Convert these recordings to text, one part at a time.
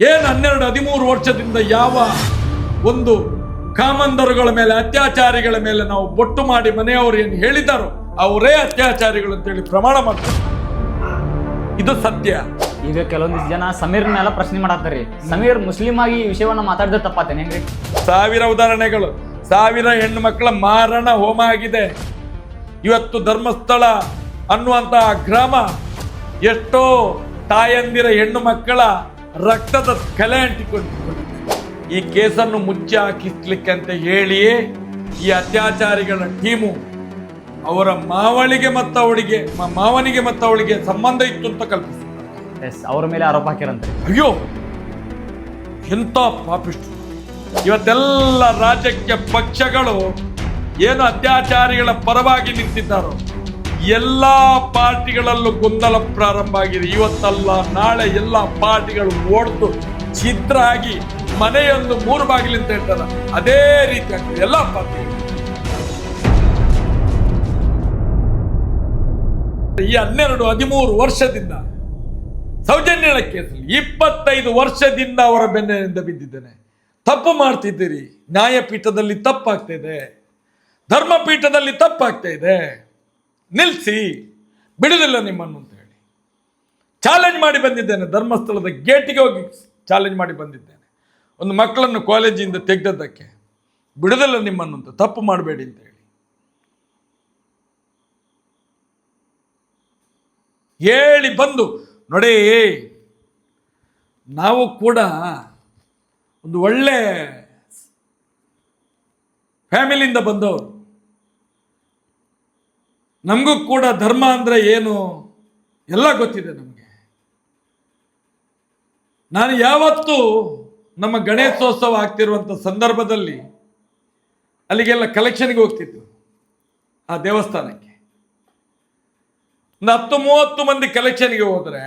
ಏನು ಹನ್ನೆರಡು ಹದಿಮೂರು ವರ್ಷದಿಂದ ಯಾವ ಒಂದು ಕಾಮಂದರುಗಳ ಮೇಲೆ ಅತ್ಯಾಚಾರಿಗಳ ಮೇಲೆ ನಾವು ಬೊಟ್ಟು ಮಾಡಿ ಮನೆಯವರು ಏನು ಹೇಳಿದಾರೋ ಅವರೇ ಅತ್ಯಾಚಾರಿಗಳು ಅಂತೇಳಿ ಪ್ರಮಾಣ ಮಾಡ್ತಾರೆ. ಇದು ಸತ್ಯ. ಈಗ ಕೆಲವೊಂದಿಷ್ಟು ಜನ ಸಮೀರ್ನೆಲ್ಲ ಪ್ರಶ್ನೆ ಮಾಡತ್ತಾರಿ ಸಮೀರ್ ಮುಸ್ಲಿಂ ಆಗಿ ಈ ವಿಷಯವನ್ನ ಮಾತಾಡಿದ್ರೆ ತಪ್ಪಾತೇನೆ ಹೆಂಗ್ರಿ? ಸಾವಿರ ಉದಾಹರಣೆಗಳು. ಸಾವಿರ ಹೆಣ್ಣು ಮಕ್ಕಳ ಮಾರಣ ಹೋಮ ಆಗಿದೆ. ಇವತ್ತು ಧರ್ಮಸ್ಥಳ ಅನ್ನುವಂತಹ ಗ್ರಾಮ ಎಷ್ಟೋ ತಾಯಂದಿರ ಹೆಣ್ಣು ಮಕ್ಕಳ ರಕ್ತದ ಕಲೆ ಅಂಟಿಕೊಂಡಿದ್ದಾರೆ ಈ ಕೇಸನ್ನು ಮುಚ್ಚಿ ಹಾಕಿಸ್ಲಿಕ್ಕೆ ಅಂತ ಹೇಳಿಯೇ ಈ ಅತ್ಯಾಚಾರಿಗಳ ಟೀಮು ಅವರ ಮಾವಳಿಗೆ ಮತ್ತು ಅವಳಿಗೆ ಮಾವನಿಗೆ ಮತ್ತು ಅವಳಿಗೆ ಸಂಬಂಧ ಇತ್ತು ಅಂತ ಕಲ್ಪಿಸಿದ್ದಾರೆ. ಎಸ್ ಅವರ ಮೇಲೆ ಆರೋಪ ಹಾಕಿರಂತೆ ಅಯ್ಯೋ ಎಂಥ ಪಾಪಿಷ್ಟು ಇವತ್ತೆಲ್ಲ ರಾಜಕೀಯ ಪಕ್ಷಗಳು ಏನು ಅತ್ಯಾಚಾರಿಗಳ ಪರವಾಗಿ ನಿಂತಿದ್ದಾರೋ ಎಲ್ಲ ಪಾರ್ಟಿಗಳಲ್ಲೂ ಗೊಂದಲ ಪ್ರಾರಂಭ ಆಗಿದೆ. ಇವತ್ತಲ್ಲ, ನಾಳೆ ಎಲ್ಲ ಪಾರ್ಟಿಗಳು ಓಡ್ತು. ಚಿತ್ರ ಆಗಿ ಮನೆಯೊಂದು ಮೂರು ಬಾಗಿಲು ಅಂತ ಹೇಳ್ತಾರೆ. ಅದೇ ರೀತಿ ಆಗ್ತದೆ ಎಲ್ಲ ಪಾರ್ಟಿಗಳು. ಈ ಹನ್ನೆರಡು, ಹದಿಮೂರು ವರ್ಷದಿಂದ ಸೌಜನ್ಯಳ ಕೇಸಲ್ಲಿ ಇಪ್ಪತ್ತೈದು ವರ್ಷದಿಂದ ಅವರ ಬೆನ್ನಿನಿಂದ ಬಿದ್ದಿದ್ದೇನೆ. ತಪ್ಪು ಮಾಡ್ತಿದ್ದೀರಿ. ನ್ಯಾಯಪೀಠದಲ್ಲಿ ತಪ್ಪಾಗ್ತಾ ಇದೆ. ಧರ್ಮಪೀಠದಲ್ಲಿ ತಪ್ಪಾಗ್ತಾ ಇದೆ. ನಿಲ್ಲಿಸಿ ಬಿಡುವುದಿಲ್ಲ ನಿಮ್ಮನ್ನು ಅಂತ ಹೇಳಿ. ಚಾಲೆಂಜ್ ಮಾಡಿ ಬಂದಿದ್ದೇನೆ, ಧರ್ಮಸ್ಥಳದ ಗೇಟಿಗೆ ಹೋಗಿ ಚಾಲೆಂಜ್ ಮಾಡಿ ಬಂದಿದ್ದೇನೆ. ಒಂದು ಮಕ್ಕಳನ್ನು ಕಾಲೇಜಿಂದ ತೆಗೆದದ್ದಕ್ಕೆ ಬಿಡುವುದಿಲ್ಲ ನಿಮ್ಮನ್ನು ಅಂತ, ತಪ್ಪು ಮಾಡಬೇಡಿ ಅಂತ ಹೇಳಿ. ಹೇಳಿ ಬಂದು, ನೋಡಿ, ನಾವು ಕೂಡ ಒಂದು ಒಳ್ಳೆ ಫ್ಯಾಮಿಲಿಯಿಂದ ಬಂದವರು. ನಮಗೂ ಕೂಡ ಧರ್ಮ ಅಂದರೆ ಏನು? ಎಲ್ಲ ಗೊತ್ತಿದೆ ನಮಗೆ. ನಾನು ಯಾವತ್ತೂ ನಮ್ಮ ಗಣೇಶೋತ್ಸವ ಆಗ್ತಿರುವಂಥ ಸಂದರ್ಭದಲ್ಲಿ ಅಲ್ಲಿಗೆಲ್ಲ ಕಲೆಕ್ಷನ್ಗೆ ಹೋಗ್ತಿದ್ದು, ಆ ದೇವಸ್ಥಾನಕ್ಕೆ. ಒಂದು ಹತ್ತು, ಮೂವತ್ತು ಮಂದಿ ಕಲೆಕ್ಷನ್ಗೆ ಹೋದರೆ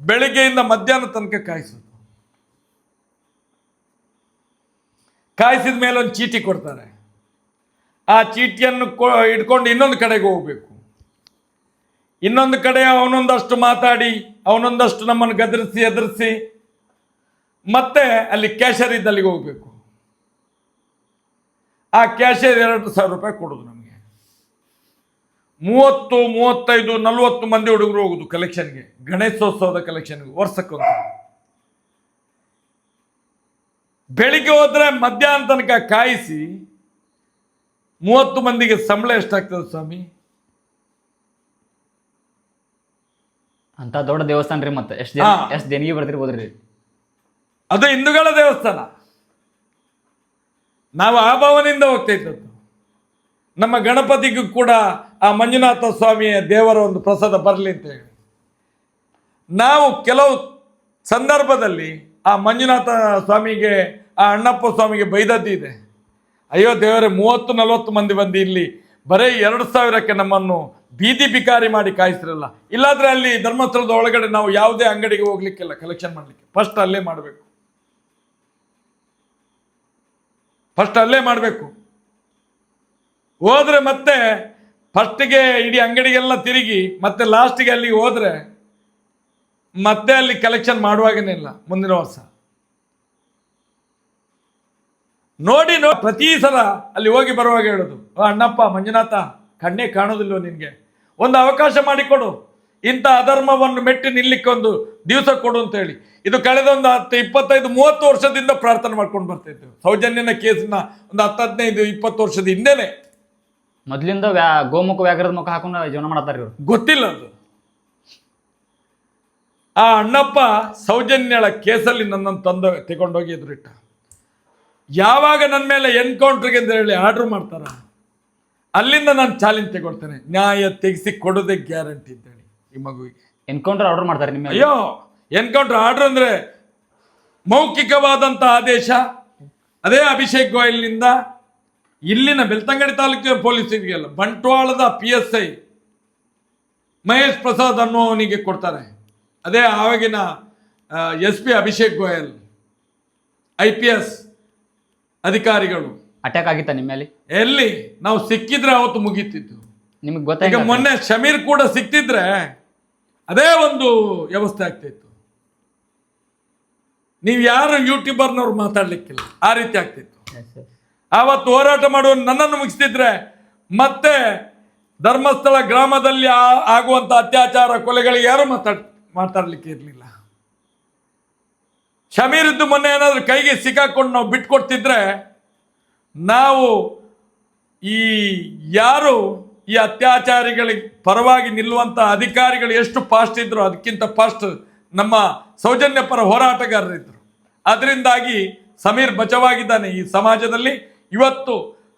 ಬೆಳಿಗ್ಗೆಯಿಂದ ಮಧ್ಯಾಹ್ನ ತನಕ ಕಾಯಿಸೋದು. ಕಾಯಿಸಿದ ಮೇಲೆ ಒಂದು ಚೀಟಿ ಕೊಡ್ತಾರೆ. ಆ ಚೀಟಿಯನ್ನು ಇಟ್ಕೊಂಡು ಇನ್ನೊಂದು ಕಡೆಗೆ ಹೋಗ್ಬೇಕು. ಇನ್ನೊಂದು ಕಡೆ ಅವನೊಂದಷ್ಟು ಮಾತಾಡಿ, ಅವನೊಂದಷ್ಟು ನಮ್ಮನ್ನು ಗದರಿಸಿ, ಎದುರಿಸಿ, ಮತ್ತೆ ಅಲ್ಲಿ ಕ್ಯಾಶರ್ ಇದ್ದಲ್ಲಿಗೆ ಹೋಗ್ಬೇಕು. ಆ ಕ್ಯಾಶರ್ ಎರಡು ಸಾವಿರ ರೂಪಾಯಿ ಕೊಡೋದು ನಮಗೆ. ಮೂವತ್ತು, ಮೂವತ್ತೈದು, ನಲವತ್ತು ಮಂದಿ ಹುಡುಗರು ಹೋಗುದು ಕಲೆಕ್ಷನ್ಗೆ ಗಣೇಶೋತ್ಸವದ ಕಲೆಕ್ಷನ್ಗೆ ವರ್ಷಕ್ಕೊಂದು ಬೆಳಿಗ್ಗೆ ಹೋದ್ರೆ ಮಧ್ಯಾಹ್ನ ತನಕ ಕಾಯಿಸಿ, ಮೂವತ್ತು ಮಂದಿಗೆ ಸಂಬಳ ಎಷ್ಟಾಗ್ತದೆ ಸ್ವಾಮಿ? ಅಂತ ದೊಡ್ಡ ದೇವಸ್ಥಾನ ರೀ ಮತ್ತೆ. ಎಷ್ಟು ಜನ ಹಾ. ಎಷ್ಟು ಬರ್ತೀರಿ ಬರ್ತಿರ್ಬೋದ್ರಿ ಅದು ಹಿಂದೂಗಳ ದೇವಸ್ಥಾನ. ನಾವು ಆ ಭಾವನೆಯಿಂದ ಹೋಗ್ತಾ ಇದ್ದದ್ದು ನಮ್ಮ ಗಣಪತಿಗೂ ಕೂಡ ಆ ಮಂಜುನಾಥ ಸ್ವಾಮಿಯ ದೇವರ ಒಂದು ಪ್ರಸಾದ ಬರಲಿ ಅಂತ ಹೇಳಿ. ನಾವು ಕೆಲವು ಸಂದರ್ಭದಲ್ಲಿ ಆ ಮಂಜುನಾಥ ಸ್ವಾಮಿಗೆ ಆ ಅಣ್ಣಪ್ಪ ಸ್ವಾಮಿಗೆ ಬೈದದ್ದು ಇದೆ ಅಯ್ಯೋ ದೇವರೇ ಮೂವತ್ತು ನಲವತ್ತು ಮಂದಿ ಬಂದು ಇಲ್ಲಿ ಬರೀ ಎರಡು ಸಾವಿರಕ್ಕೆ ನಮ್ಮನ್ನು ಬೀದಿ ಬಿಕಾರಿ ಮಾಡಿ ಕಾಯಿಸಿರಲ್ಲ. ಇಲ್ಲಾದ್ರೆ ಅಲ್ಲಿ ಧರ್ಮಸ್ಥಳದ ಒಳಗಡೆ ನಾವು ಯಾವುದೇ ಅಂಗಡಿಗೆ ಹೋಗ್ಲಿಕ್ಕಿಲ್ಲ ಕಲೆಕ್ಷನ್ ಮಾಡಲಿಕ್ಕೆ. ಫಸ್ಟ್ ಅಲ್ಲೇ ಮಾಡಬೇಕು. ಫಸ್ಟ್ ಅಲ್ಲೇ ಮಾಡಬೇಕು. ಹೋದ್ರೆ ಮತ್ತೆ ಫಸ್ಟಿಗೆ ಇಡೀ ಅಂಗಡಿಗೆಲ್ಲ ತಿರುಗಿ, ಮತ್ತೆ ಲಾಸ್ಟಿಗೆ ಅಲ್ಲಿಗೆ ಹೋದ್ರೆ ಮತ್ತೆ ಅಲ್ಲಿ ಕಲೆಕ್ಷನ್ ಮಾಡುವಾಗನೇ ಇಲ್ಲ, ಮುಂದಿನ ವರ್ಷ. ನೋಡಿ ನೋ ಪ್ರತಿ ಸಲ ಅಲ್ಲಿ ಹೋಗಿ ಬರುವಾಗ ಹೇಳೋದು "ಓ ಅಣ್ಣಪ್ಪ ಮಂಜುನಾಥ ಕಣ್ಣೇ ಕಾಣೋದಿಲ್ಲೋ ನಿನಗೆ? ಒಂದು ಅವಕಾಶ ಮಾಡಿಕೊಡು. ಇಂಥ ಅಧರ್ಮವನ್ನು ಮೆಟ್ಟಿ ನಿಲ್ಲಿಕ್ಕೊಂದು ದಿವಸ ಕೊಡು ಅಂತ ಹೇಳಿ ಇದು ಕಳೆದ ಒಂದು ಹತ್ತು ಇಪ್ಪತ್ತೈದು ಮೂವತ್ತು ವರ್ಷದಿಂದ ಪ್ರಾರ್ಥನೆ ಮಾಡ್ಕೊಂಡು ಬರ್ತಾ ಇದ್ದೇವೆ. ಸೌಜನ್ಯನ ಕೇಸನ್ನ ಒಂದು ಹತ್ತು ಹದಿನೈದು ಇಪ್ಪತ್ತು ವರ್ಷದ ಹಿಂದೆನೆ. ಮೊದಲಿಂದ ವ್ಯಾ ಗೋಮುಖ ವ್ಯಾಘ್ರದ ಮುಖ ಹಾಕೊಂಡು ಜೀವನ ಮಾಡ್ತಾರೆ ಇವ್ರು. ಗೊತ್ತಿಲ್ಲ ಅದು. ಆ ಅಣ್ಣಪ್ಪ ಸೌಜನ್ಯಳ ಕೇಸಲ್ಲಿ ನನ್ನನ್ನು ತಂದು ತಗೊಂಡೋಗಿ ಎದುರಿಟ್ಟ. ಯಾವಾಗ ನನ್ನ ಮೇಲೆ ಎನ್ಕೌಂಟ್ರಿಗೆ ಅಂತ ಹೇಳಿ ಆರ್ಡ್ರ್ ಮಾಡ್ತಾರ? ಅಲ್ಲಿಂದ ನಾನು ಚಾಲೆಂಜ್ ತಗೊಳ್ತೇನೆ. ನ್ಯಾಯ ತೆಗೆಸಿ ಕೊಡೋದೇ ಗ್ಯಾರಂಟಿ ಇದ್ದೇನೆ ಈ ಮಗುವಿಗೆ. ಎನ್ಕೌಂಟರ್ ಆರ್ಡರ್ ಮಾಡ್ತಾರೆ ನಿಮ್ಮ ಅಯ್ಯೋ ಎನ್ಕೌಂಟರ್ ಆರ್ಡರ್ ಅಂದ್ರೆ ಮೌಖಿಕವಾದಂಥ ಆದೇಶ ಅದೇ ಅಭಿಷೇಕ್ ಗೋಯಲ್ನಿಂದ ಇಲ್ಲಿನ ಬೆಳ್ತಂಗಡಿ ತಾಲೂಕಿನ ಪೊಲೀಸರಿಗೆಲ್ಲ ಬಂಟ್ವಾಳದ P S I Mahesh Prasad ಅನ್ನುವನಿಗೆ ಕೊಡ್ತಾರೆ. ಅದೇ ಆವಾಗಿನ S P Abhishek Goyal I P S ಅಧಿಕಾರಿಗಳು. ಅಟ್ಯಾಕ್ ಆಗಿತ್ತ ನಿಮ್ಮ ಮೇಲೆ ಎಲ್ಲಿ? ನಾವು ಸಿಕ್ಕಿದ್ರೆ ಅವತ್ತು ಮುಗೀತಿತ್ತು. ನಿಮಗೆ ಈಗ ಗೊತ್ತಾಗ ಮೊನ್ನೆ ಶಮೀರ್ ಕೂಡ ಸಿಕ್ತಿದ್ರೆ ಅದೇ ಒಂದು ವ್ಯವಸ್ಥೆ ಆಗ್ತಿತ್ತು. ನೀವು ಯಾರು ಯೂಟ್ಯೂಬರ್ನವ್ರು ಮಾತಾಡ್ಲಿಕ್ಕಿಲ್ಲ. ಆ ರೀತಿ ಆಗ್ತಿತ್ತು. ಆವತ್ತು ಹೋರಾಟ ಮಾಡುವ ನನ್ನನ್ನು ಮುಗಿಸ್ತಿದ್ರೆ ಮತ್ತೆ ಧರ್ಮಸ್ಥಳ ಗ್ರಾಮದಲ್ಲಿ ಆ- ಆಗುವಂತ ಅತ್ಯಾಚಾರ ಕೊಲೆಗಳಿಗೆ ಯಾರು ಮಾತಾಡ್ ಮಾತಾಡ್ಲಿಕ್ಕೆ ಇರಲಿಲ್ಲ. ಶಮೀರಿದ್ದು ಮೊನ್ನೆ ಏನಾದ್ರು ಕೈಗೆ ಸಿಕ್ಕಾಕೊಂಡು ನಾವು ಬಿಟ್ಕೊಡ್ತಿದ್ರೆ ನಾವು ಈ ಯಾರು ಈ ಅತ್ಯಾಚಾರಿಗಳಿಗೆ ಪರವಾಗಿ ನಿಲ್ಲುವಂಥ ಅಧಿಕಾರಿಗಳು ಎಷ್ಟು ಫಾಸ್ಟ್ ಇದ್ರು ಅದಕ್ಕಿಂತ ಫಾಸ್ಟ್ ನಮ್ಮ ಸೌಜನ್ಯ ಪರ ಹೋರಾಟಗಾರರಿದ್ರು ಅದರಿಂದಾಗಿ ಸಮೀರ್ ಬಚವಾಗಿದ್ದಾನೆ ಈ ಸಮಾಜದಲ್ಲಿ. ಇವತ್ತು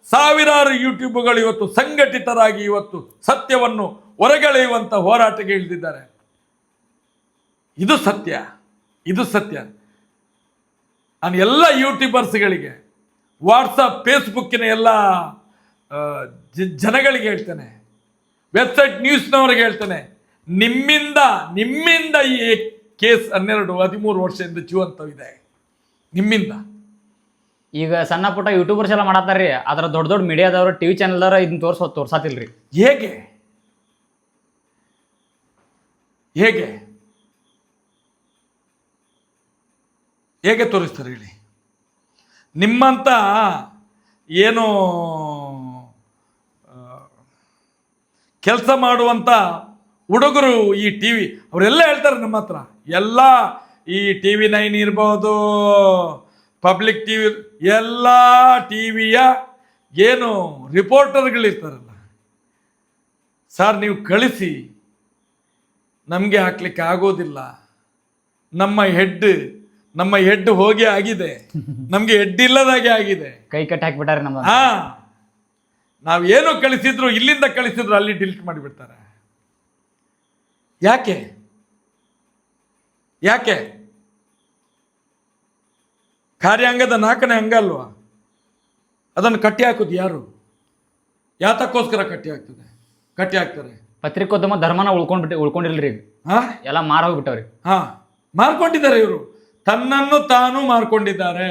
ಸಾವಿರಾರು ಯೂಟ್ಯೂಬ್ಗಳು ಇವತ್ತು ಸಂಘಟಿತರಾಗಿ ಇವತ್ತು ಸತ್ಯವನ್ನು ಹೊರಗೆಳೆಯುವಂತ ಹೋರಾಟಕ್ಕೆ ಇಳಿದಿದ್ದಾರೆ. ಇದು ಸತ್ಯ. ಇದು ಸತ್ಯ. ನಾನು ಎಲ್ಲ ಯೂಟ್ಯೂಬರ್ಸ್ಗಳಿಗೆ ವಾಟ್ಸಪ್ ಫೇಸ್ಬುಕ್ಕಿನ ಎಲ್ಲ ಜನಗಳಿಗೆ ಹೇಳ್ತೇನೆ. ವೆಬ್ಸೈಟ್ ನ್ಯೂಸ್ನವ್ರಿಗೆ ಹೇಳ್ತೇನೆ. ನಿಮ್ಮಿಂದ ನಿಮ್ಮಿಂದ ಈ ಕೇಸ್ ಹನ್ನೆರಡು ಹದಿಮೂರು ವರ್ಷದಿಂದ ಜೀವಂತವಿದೆ. ನಿಮ್ಮಿಂದ. ಈಗ ಸಣ್ಣ ಪುಟ್ಟ ಯೂಟ್ಯೂಬರ್ಸ್ ಎಲ್ಲ ಮಾಡತ್ತಾರ್ರಿ. ಅದ್ರ ದೊಡ್ಡ ದೊಡ್ಡ ಮೀಡಿಯಾದವ್ರು ಟಿವಿ ಚಾನಲ್ದವ್ರು ಇದನ್ನ ತೋರ್ಸೋ ತೋರ್ಸಾತಿಲ್ರಿ. ಹೇಗೆ? ಹೇಗೆ? ಹೇಗೆ ತೋರಿಸ್ತಾರೆ ಹೇಳಿ. ನಿಮ್ಮಂತ ಏನು ಕೆಲಸ ಮಾಡುವಂಥ ಹುಡುಗರು ಈ ಟಿ ವಿ ಅವರೆಲ್ಲ ಹೇಳ್ತಾರೆ ನಮ್ಮ ಹತ್ರ, ಎಲ್ಲ ಈ ಟಿ ವಿ ನೈನ್ ಇರ್ಬೋದು, ಪಬ್ಲಿಕ್ ಟಿ ವಿ ಎಲ್ಲ ಟಿ ವಿಯ ಏನು ರಿಪೋರ್ಟರ್ಗಳಿರ್ತಾರಲ್ಲ, ಸರ್ ನೀವು ಕಳಿಸಿ, ನಮಗೆ ಹಾಕ್ಲಿಕ್ಕೆ ಆಗೋದಿಲ್ಲ, ನಮ್ಮ ಹೆಡ್ ನಮ್ಮ ಹೆಡ್ ಹೋಗಿ ಆಗಿದೆ. ನಮ್ಗೆ ಹೆಡ್ ಇಲ್ಲದಾಗೆ ಆಗಿದೆ. ಕೈ ಕಟ್ಟಿ ಹಾಕ್ಬಿಟ್ಟಾರೆ ನಮ್ಮ ಹಾ. ಏನು ಕಳಿಸಿದ್ರು ಇಲ್ಲಿಂದ ಕಳಿಸಿದ್ರು ಅಲ್ಲಿ ಡಿಲೀಟ್ ಮಾಡಿಬಿಡ್ತಾರೆ. ಯಾಕೆ? ಯಾಕೆ? ಕಾರ್ಯಾಂಗದ ನಾಲ್ಕನೇ ಅಂಗ ಅಲ್ವಾ? ಅದನ್ನು ಕಟ್ಟಿ ಹಾಕೋದು ಯಾರು? ಯಾತಕ್ಕೋಸ್ಕರ ಕಟ್ಟಿ ಹಾಕ್ತದೆ ಕಟ್ಟಿ ಹಾಕ್ತಾರೆ. ಪತ್ರಿಕೋದ್ಯಮ ಧರ್ಮನ ಉಳ್ಕೊಂಡ್ಬಿಟ್ಟು ಉಳ್ಕೊಂಡಿಲ್ರಿ. ಹಾ? ಎಲ್ಲ ಮಾರ ಹೋಗ್ಬಿಟ್ಟವ್ರಿ. ಹಾ. ಮಾರ್ಕೊಂಡಿದ್ದಾರೆ ಇವರು. ತನ್ನನ್ನು ತಾನು ಮಾರ್ಕೊಂಡಿದ್ದಾರೆ.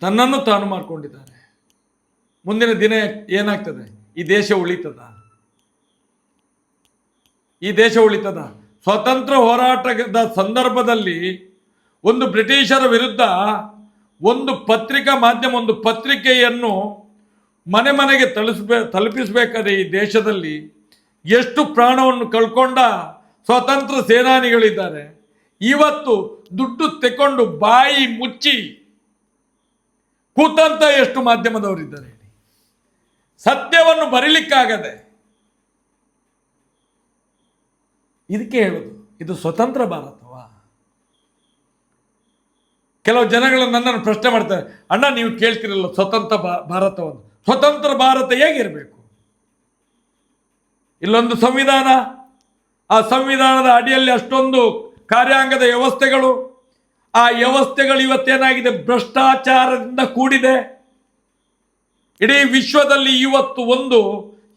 ತನ್ನನ್ನು ತಾನು ಮಾರ್ಕೊಂಡಿದ್ದಾರೆ. ಮುಂದಿನ ದಿನ ಏನಾಗ್ತದೆ? ಈ ದೇಶ ಉಳಿತದ? ಈ ದೇಶ ಉಳಿತದ? ಸ್ವತಂತ್ರ ಹೋರಾಟದ ಸಂದರ್ಭದಲ್ಲಿ ಒಂದು ಬ್ರಿಟಿಷರ ವಿರುದ್ಧ ಒಂದು ಪತ್ರಿಕಾ ಮಾಧ್ಯಮ, ಒಂದು ಪತ್ರಿಕೆಯನ್ನು ಮನೆ ಮನೆಗೆ ತಳಿಸ್ಬೇ ತಲುಪಿಸಬೇಕಾದ್ರೆ ಈ ದೇಶದಲ್ಲಿ ಎಷ್ಟು ಪ್ರಾಣವನ್ನು ಕಳ್ಕೊಂಡ ಸ್ವತಂತ್ರ ಸೇನಾನಿಗಳಿದ್ದಾರೆ. ಇವತ್ತು ದುಡ್ಡು ತೆಕೊಂಡು ಬಾಯಿ ಮುಚ್ಚಿ ಕೂತಂತ ಎಷ್ಟು ಮಾಧ್ಯಮದವರಿದ್ದಾರೆ ಸತ್ಯವನ್ನು ಬರೀಲಿಕ್ಕಾಗದೆ ಇದಕ್ಕೆ ಹೇಳುದು, ಇದು ಸ್ವತಂತ್ರ ಭಾರತವಾ? ಕೆಲವು ಜನಗಳು ನನ್ನನ್ನು ಪ್ರಶ್ನೆ ಮಾಡ್ತಾರೆ, ಅಣ್ಣ, ನೀವು ಕೇಳ್ತಿರಲ್ಲ ಸ್ವತಂತ್ರ ಭಾರತವನ್ನು? ಸ್ವತಂತ್ರ ಭಾರತ ಹೇಗಿರಬೇಕು? ಇಲ್ಲೊಂದು ಸಂವಿಧಾನ, ಆ ಸಂವಿಧಾನದ ಅಡಿಯಲ್ಲಿ ಅಷ್ಟೊಂದು ಕಾರ್ಯಾಂಗದ ವ್ಯವಸ್ಥೆಗಳು. ಆ ವ್ಯವಸ್ಥೆಗಳು ಇವತ್ತೇನಾಗಿದೆ? ಭ್ರಷ್ಟಾಚಾರದಿಂದ ಕೂಡಿದೆ. ಇಡೀ ವಿಶ್ವದಲ್ಲಿ ಇವತ್ತು ಒಂದು,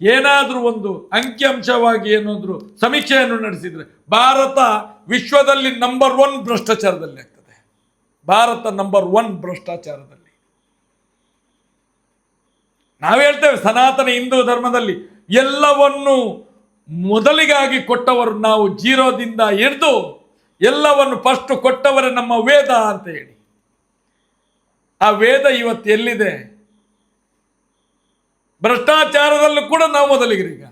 ಏನಾದರೂ ಒಂದು ಅಂಕಿಅಂಶವಾಗಿ ಏನಾದರೂ ಸಮೀಕ್ಷೆಯನ್ನು ನಡೆಸಿದರೆ ಭಾರತ ವಿಶ್ವದಲ್ಲಿ ನಂಬರ್ ಒನ್ ಭ್ರಷ್ಟಾಚಾರದಲ್ಲಿ ಆಗ್ತದೆ. ಭಾರತ ನಂಬರ್ ಒನ್ ಭ್ರಷ್ಟಾಚಾರದಲ್ಲಿ. ನಾವು ಹೇಳ್ತೇವೆ, ಸನಾತನ ಹಿಂದೂ ಧರ್ಮದಲ್ಲಿ ಎಲ್ಲವನ್ನು ಮೊದಲಿಗಾಗಿ ಕೊಟ್ಟವರು ನಾವು ಜೀರೋದಿಂದ ಹಿಡಿದು ಎಲ್ಲವನ್ನು ಫಸ್ಟ್ ಕೊಟ್ಟವರೇ ನಮ್ಮ ವೇದ ಅಂತ ಹೇಳಿ. ಆ ವೇದ ಇವತ್ತು ಎಲ್ಲಿದೆ? ಭ್ರಷ್ಟಾಚಾರದಲ್ಲೂ ಕೂಡ ನಾವು ಮೊದಲಿಗರೀಗ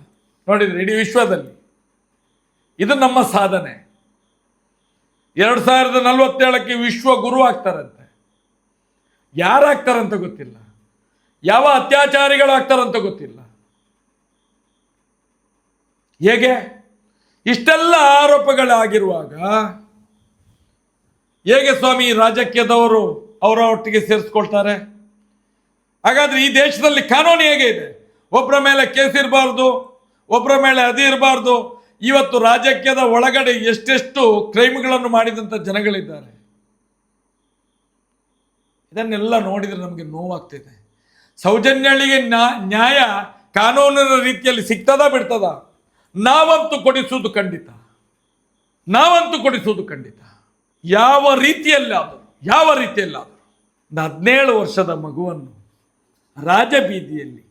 ನೋಡಿದ್ರೆ, ಇಡೀ ವಿಶ್ವದಲ್ಲಿ. ಇದು ನಮ್ಮ ಸಾಧನೆ. ಎರಡು ಸಾವಿರದ ನಲವತ್ತೇಳಕ್ಕೆ ವಿಶ್ವ ಗುರು ಆಗ್ತಾರಂತೆ. ಯಾರಾಗ್ತಾರಂತ ಗೊತ್ತಿಲ್ಲ. ಯಾವ ಅತ್ಯಾಚಾರಿಗಳು ಆಗ್ತಾರಂತ ಗೊತ್ತಿಲ್ಲ. ಹೇಗೆ? ಇಷ್ಟೆಲ್ಲ ಆರೋಪಗಳಾಗಿರುವಾಗ ಹೇಗೆ ಸ್ವಾಮಿ ರಾಜಕೀಯದವರು ಅವರ ಒಟ್ಟಿಗೆ ಸೇರಿಸ್ಕೊಳ್ತಾರೆ? ಹಾಗಾದ್ರೆ ಈ ದೇಶದಲ್ಲಿ ಕಾನೂನು ಹೇಗೆ ಇದೆ? ಒಬ್ಬರ ಮೇಲೆ ಕೇಸ್ ಇರಬಾರ್ದು ಒಬ್ಬರ ಮೇಲೆ ಅದು ಇರಬಾರ್ದು. ಇವತ್ತು ರಾಜಕೀಯದ ಒಳಗಡೆ ಎಷ್ಟೆಷ್ಟು ಕ್ರೈಮ್ಗಳನ್ನು ಮಾಡಿದಂಥ ಜನಗಳಿದ್ದಾರೆ. ಇದನ್ನೆಲ್ಲ ನೋಡಿದರೆ ನಮಗೆ ನೋವಾಗ್ತಿದೆ. ಸೌಜನ್ಯಳಿಗೆ ನ್ಯಾ- ನ್ಯಾಯ ಕಾನೂನಿನ ರೀತಿಯಲ್ಲಿ ಸಿಗ್ತದ ಬಿಡ್ತದ? ನಾವಂತೂ ಕೊಡಿಸುವುದು ಖಂಡಿತ. ನಾವಂತೂ ಕೊಡಿಸುವುದು ಖಂಡಿತ. ಯಾವ ರೀತಿಯಲ್ಲಾದರೂ ಯಾವ ರೀತಿಯಲ್ಲಾದರೂ ಒಂದು ಹದಿನೇಳು ವರ್ಷದ ಮಗುವನ್ನು ರಾಜಬೀದಿಯಲ್ಲಿ,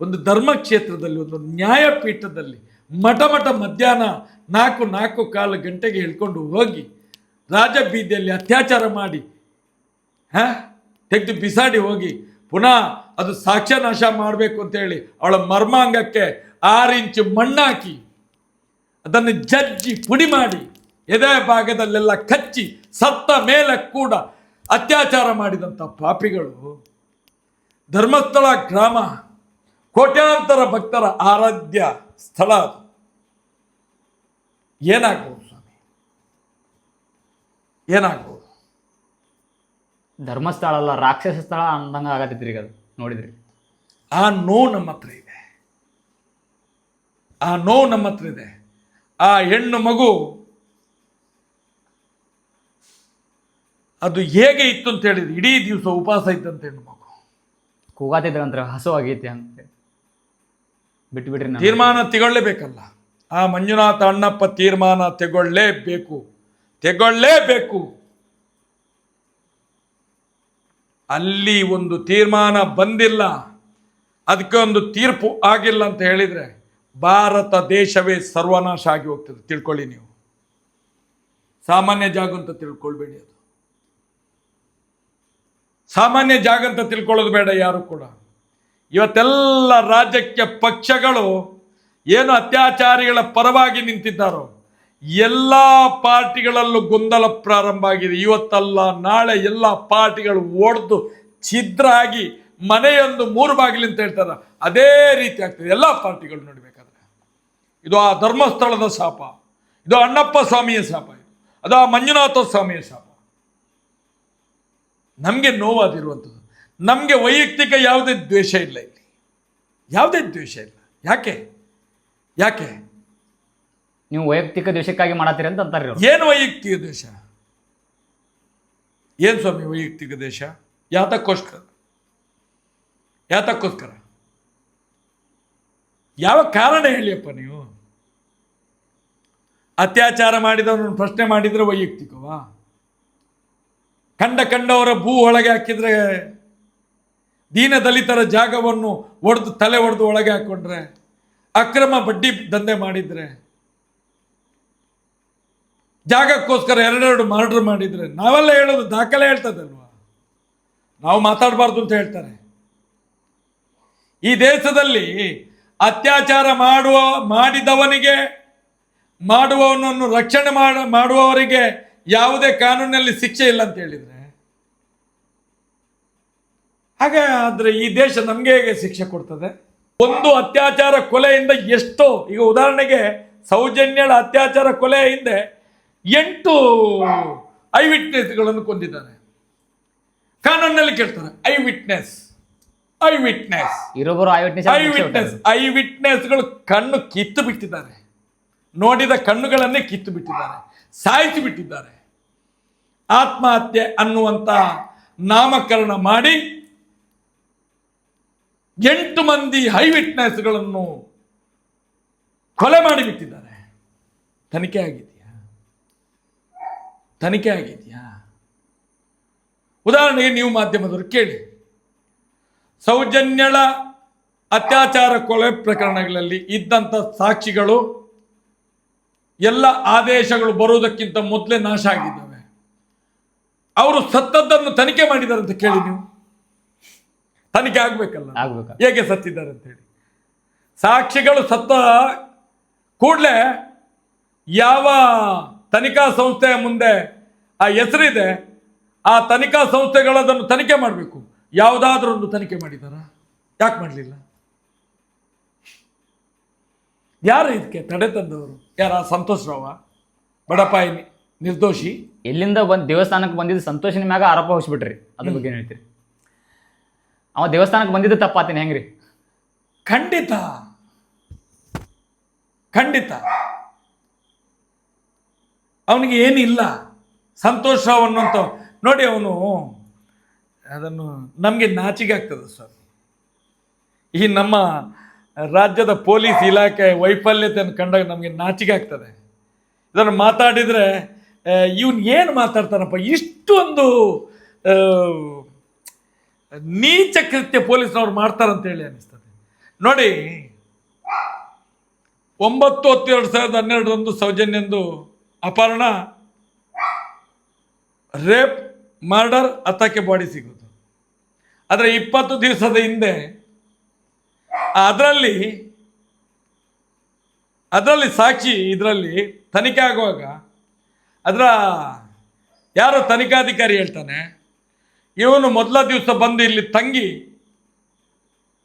ಒಂದು ಧರ್ಮಕ್ಷೇತ್ರದಲ್ಲಿ, ಒಂದು ನ್ಯಾಯಪೀಠದಲ್ಲಿ ಮಠ ಮಠ ಮಧ್ಯಾಹ್ನ ನಾಲ್ಕು ನಾಲ್ಕು ಕಾಲು ಗಂಟೆಗೆ ಹೇಳ್ಕೊಂಡು ಹೋಗಿ ರಾಜಬೀದಿಯಲ್ಲಿ ಅತ್ಯಾಚಾರ ಮಾಡಿ, ಹಾ, ತೆಗೆದು ಬಿಸಾಡಿ ಹೋಗಿ, ಪುನಃ ಅದು ಸಾಕ್ಷ್ಯನಾಶ ಮಾಡಬೇಕು ಅಂತೇಳಿ ಅವಳ ಮರ್ಮಾಂಗಕ್ಕೆ ಆರು ಇಂಚು ಮಣ್ಣಾಕಿ, ಅದನ್ನು ಜಜ್ಜಿ ಪುಡಿ ಮಾಡಿ ಎದೆ ಭಾಗದಲ್ಲೆಲ್ಲ ಕಚ್ಚಿ ಸತ್ತ ಮೇಲೆ ಕೂಡ ಅತ್ಯಾಚಾರ ಮಾಡಿದಂಥ ಪಾಪಿಗಳು. ಧರ್ಮಸ್ಥಳ ಗ್ರಾಮ ಕೋಟ್ಯಾಂತರ ಭಕ್ತರ ಆರಾಧ್ಯ ಸ್ಥಳ ಅದು. ಏನಾಗ್ಬೋದು ಸ್ವಾಮಿ? ಏನಾಗ್ಬೋದು? ಧರ್ಮಸ್ಥಳ ಅಲ್ಲ ರಾಕ್ಷಸ ಸ್ಥಳ ಅಂದಂಗೆ ಆಗತ್ತಿದ್ರಿ ಅದು ನೋಡಿದ್ರಿ. ಆ ನೋವು ನಮ್ಮ ಹತ್ರ ಇದೆ. ಆ ನೋವು ನಮ್ಮ ಹತ್ರ ಇದೆ. ಆ ಹೆಣ್ಣು ಮಗು ಅದು ಹೇಗೆ ಇತ್ತು ಅಂತ ಹೇಳಿದ್ರೆ ಇಡೀ ದಿವಸ ಉಪವಾಸ ಇದ್ದಂತ ಹೆಣ್ಣು ಮಗು ಕೂಗಾತಿದ್ರಂತ್ರ ಹಸು ಆಗೈತಿ ಅಂತ ಬಿಟ್ಟು ಬಿಡ್ರಿ ನಾನು ತೀರ್ಮಾನ ತಗೊಳ್ಳೇಬೇಕಲ್ಲ. ಆ ಮಂಜುನಾಥ ಅಣ್ಣಪ್ಪ ತೀರ್ಮಾನ ತಗೊಳ್ಳೇಬೇಕು. ತಗೊಳ್ಳೇಬೇಕು. ಅಲ್ಲಿ ಒಂದು ತೀರ್ಮಾನ ಬಂದಿಲ್ಲ. ಅದಕ್ಕೆ ಒಂದು ತೀರ್ಪು ಆಗಿಲ್ಲ ಅಂತ ಹೇಳಿದ್ರೆ ಭಾರತ ದೇಶವೇ ಸರ್ವನಾಶ ಆಗಿ ಹೋಗ್ತದೆ. ತಿಳ್ಕೊಳ್ಳಿ ನೀವು. ಸಾಮಾನ್ಯ ಜಾಗ ಅಂತ ತಿಳ್ಕೊಳ್ಬೇಡಿ ಅದು. ಸಾಮಾನ್ಯ ಜಾಗ ಅಂತ ತಿಳ್ಕೊಳ್ಳೋದು ಬೇಡ ಯಾರು ಕೂಡ. ಇವತ್ತೆಲ್ಲ ರಾಜಕೀಯ ಪಕ್ಷಗಳು ಏನು ಅತ್ಯಾಚಾರಿಗಳ ಪರವಾಗಿ ನಿಂತಿದ್ದಾರೋ, ಎಲ್ಲ ಪಾರ್ಟಿಗಳಲ್ಲೂ ಗೊಂದಲ ಪ್ರಾರಂಭ ಆಗಿದೆ. ಇವತ್ತಲ್ಲ, ನಾಳೆ ಎಲ್ಲ ಪಾರ್ಟಿಗಳು ಒಡೆದು ಛಿದ್ರ ಆಗಿ ಮನೆಯೊಂದು ಮೂರು ಬಾಗಿಲು ಅಂತ ಹೇಳ್ತಾರೆ. ಅದೇ ರೀತಿ ಆಗ್ತದೆ. ಎಲ್ಲ ಪಾರ್ಟಿಗಳು ನೋಡ್ಬೇಕಾದ್ರೆ ಇದು ಆ ಧರ್ಮಸ್ಥಳದ ಶಾಪ. ಇದು ಅಣ್ಣಪ್ಪ ಸ್ವಾಮಿಯ ಶಾಪ ಇದು. ಅದು ಆ ಮಂಜುನಾಥ ಸ್ವಾಮಿಯ ಶಾಪ. ನಮಗೆ ನೋವಾದಿರುವಂಥದ್ದು. ನಮಗೆ ವೈಯಕ್ತಿಕ ಯಾವುದೇ ದ್ವೇಷ ಇಲ್ಲ ಇಲ್ಲಿ. ಯಾವುದೇ ದ್ವೇಷ ಇಲ್ಲ. ಯಾಕೆ? ಯಾಕೆ? ನೀವು ವೈಯಕ್ತಿಕ ದ್ವೇಷಕ್ಕಾಗಿ ಮಾಡತ್ತೀರಿ ಅಂತ ಅಂತಾರೆ ಏನು ವೈಯಕ್ತಿಕ ದ್ವೇಷ? ಏನು ಸ್ವಾಮಿ ವೈಯಕ್ತಿಕ ದ್ವೇಷ? ಯಾತಕ್ಕೋಸ್ಕರ? ಯಾತಕ್ಕೋಸ್ಕರ? ಯಾವ ಕಾರಣ ಹೇಳಿಯಪ್ಪ ನೀವು? ಅತ್ಯಾಚಾರ ಮಾಡಿದವನು ಪ್ರಶ್ನೆ ಮಾಡಿದರೆ ವೈಯಕ್ತಿಕವಾ? ಕಂಡ ಕಂಡವರ ಭೂ ಒಳಗೆ ಹಾಕಿದ್ರೆ ದೀನ ದಲಿತರ ಜಾಗವನ್ನು ಒಡೆದು ತಲೆ ಒಡೆದು ಒಳಗೆ ಹಾಕೊಂಡ್ರೆ, ಅಕ್ರಮ ಬಡ್ಡಿ ದಂಧೆ ಮಾಡಿದ್ರೆ, ಜಾಗಕ್ಕೋಸ್ಕರ ಎರಡೆರಡು ಮರ್ಡರ್ ಮಾಡಿದ್ರೆ, ನಾವೆಲ್ಲ ಹೇಳೋದು ದಾಖಲೆ ಹೇಳ್ತದಲ್ವಾ? ನಾವು ಮಾತಾಡಬಾರ್ದು ಅಂತ ಹೇಳ್ತಾರೆ. ಈ ದೇಶದಲ್ಲಿ ಅತ್ಯಾಚಾರ ಮಾಡುವ, ಮಾಡಿದವನಿಗೆ, ಮಾಡುವವನನ್ನು ರಕ್ಷಣೆ ಮಾಡ, ಮಾಡುವವರಿಗೆ ಯಾವುದೇ ಕಾನೂನಲ್ಲಿ ಶಿಕ್ಷೆ ಇಲ್ಲ ಅಂತ ಹೇಳಿದ್ರೆ? ಹಾಗೆ ಆದ್ರೆ ಈ ದೇಶ ನಮ್ಗೆ ಹೇಗೆ ಶಿಕ್ಷೆ ಕೊಡ್ತದೆ? ಒಂದು ಅತ್ಯಾಚಾರ ಕೊಲೆಯಿಂದ ಎಷ್ಟೋ ಈಗ ಉದಾಹರಣೆಗೆ ಸೌಜನ್ಯಳ ಅತ್ಯಾಚಾರ ಕೊಲೆ ಹಿಂದೆ ಎಂಟು ಐ ವಿಟ್ನೆಸ್ಗಳನ್ನು ಕೊಂದಿದ್ದಾರೆ. ಕಾನೂನಲ್ಲಿ ಕೇಳ್ತಾರೆ eye witness eye witness ಇರೋಬ್ಬರು eye witness eye witness eye ವಿಟ್ನೆಸ್ಗಳು ಕಣ್ಣು ಕಿತ್ತು ಬಿಟ್ಟಿದ್ದಾರೆ. ನೋಡಿದ ಕಣ್ಣುಗಳನ್ನೇ ಕಿತ್ತು ಬಿಟ್ಟಿದ್ದಾರೆ ಸಾಯಿಸಿ ಬಿಟ್ಟಿದ್ದಾರೆ. ಆತ್ಮಹತ್ಯೆ ಅನ್ನುವಂತ ನಾಮಕರಣ ಮಾಡಿ ಎಂಟು ಮಂದಿ ಹೈ ವಿಟ್ನೆಸ್ಗಳನ್ನು ಕೊಲೆ ಮಾಡಿಬಿಟ್ಟಿದ್ದಾರೆ. ತನಿಖೆ ಆಗಿದೆಯಾ? ತನಿಖೆ ಆಗಿದೆಯಾ? ಉದಾಹರಣೆಗೆ ನೀವು ಮಾಧ್ಯಮದವರು ಕೇಳಿ. ಸೌಜನ್ಯಳ ಅತ್ಯಾಚಾರ ಕೊಲೆ ಪ್ರಕರಣಗಳಲ್ಲಿ ಇದ್ದಂಥ ಸಾಕ್ಷಿಗಳು ಎಲ್ಲ ಆದೇಶಗಳು ಬರುವುದಕ್ಕಿಂತ ಮೊದಲೇ ನಾಶ ಆಗಿದ್ದಾವೆ. ಅವರು ಸತ್ತದ್ದನ್ನು ತನಿಖೆ ಮಾಡಿದ್ದಾರೆ ಅಂತ ಕೇಳಿ ನೀವು? ತನಿಖೆ ಆಗ್ಬೇಕಲ್ಲ. ಆಗ್ಬೇಕ. ಹೇಗೆ ಸತ್ತಿದ್ದಾರೆ ಅಂತ ಹೇಳಿ. ಸಾಕ್ಷಿಗಳು ಸತ್ತ ಕೂಡಲೇ ಯಾವ ತನಿಖಾ ಸಂಸ್ಥೆಯ ಮುಂದೆ ಆ ಹೆಸರಿದೆ ಆ ತನಿಖಾ ಸಂಸ್ಥೆಗಳದನ್ನು ತನಿಖೆ ಮಾಡಬೇಕು. ಯಾವುದಾದ್ರೂ ಒಂದು ತನಿಖೆ ಮಾಡಿದಾರ? ಯಾಕೆ ಮಾಡಲಿಲ್ಲ? ಯಾರು ಇದಕ್ಕೆ ತಡೆ ತಂದವರು? ಯಾರ? ಸಂತೋಷ್ ರಾವ? ಬಡಪಾಯಿ ನಿರ್ದೋಷಿ? ಎಲ್ಲಿಂದ ಒಂದ್ ದೇವಸ್ಥಾನಕ್ಕೆ ಬಂದಿದ್ದು ಸಂತೋಷನ ಮ್ಯಾಗ ಆರೋಪ ಹೊಸ್ಬಿಟ್ರಿ. ಅದ್ರ ಬಗ್ಗೆ ಹೇಳ್ತೀರಿ? ಅವ ದೇವಸ್ಥಾನಕ್ಕೆ ಬಂದಿದ್ದು ತಪ್ಪಾತೀನಿ ಹೆಂಗ್ರಿ? ಖಂಡಿತ. ಖಂಡಿತ. ಅವನಿಗೆ ಏನಿಲ್ಲ ಸಂತೋಷ ಅನ್ನುವಂಥ ನೋಡಿ ಅವನು, ಅದನ್ನು ನಮಗೆ ನಾಚಿಕೆ ಆಗ್ತದೆ ಸರ್. ಈ ನಮ್ಮ ರಾಜ್ಯದ ಪೊಲೀಸ್ ಇಲಾಖೆ ವೈಫಲ್ಯತೆಯನ್ನು ಕಂಡಾಗ ನಮಗೆ ನಾಚಿಕೆ ಆಗ್ತದೆ. ಇದನ್ನು ಮಾತಾಡಿದರೆ ಇವನು ಏನು ಮಾತಾಡ್ತಾನಪ್ಪ? ಇಷ್ಟೊಂದು ನೀಚ ಕೃತ್ಯ ಪೊಲೀಸ್ನವ್ರು ಮಾಡ್ತಾರಂತ ಹೇಳಿ ಅನಿಸ್ತದೆ ನೋಡಿ, ಒಂಬತ್ತು ಹತ್ತು ಎರಡು ಸಾವಿರದ ಹನ್ನೆರಡರಂದು ಸೌಜನ್ಯಂದು ಅಪಹರಣ, ರೇಪ್, ಮರ್ಡರ್ ಅತಕ್ಕೆ ಬಾಡಿ ಸಿಗೋದು ಆದರೆ ಇಪ್ಪತ್ತು ದಿವಸದ ಹಿಂದೆ, ಅದರಲ್ಲಿ ಅದರಲ್ಲಿ ಸಾಕ್ಷಿ ಇದರಲ್ಲಿ ತನಿಖೆ ಆಗುವಾಗ ಅದರ ಯಾರೋ ತನಿಖಾಧಿಕಾರಿ ಹೇಳ್ತಾನೆ, ಇವನು ಮೊದಲ ದಿವಸ ಬಂದು ಇಲ್ಲಿ ತಂಗಿ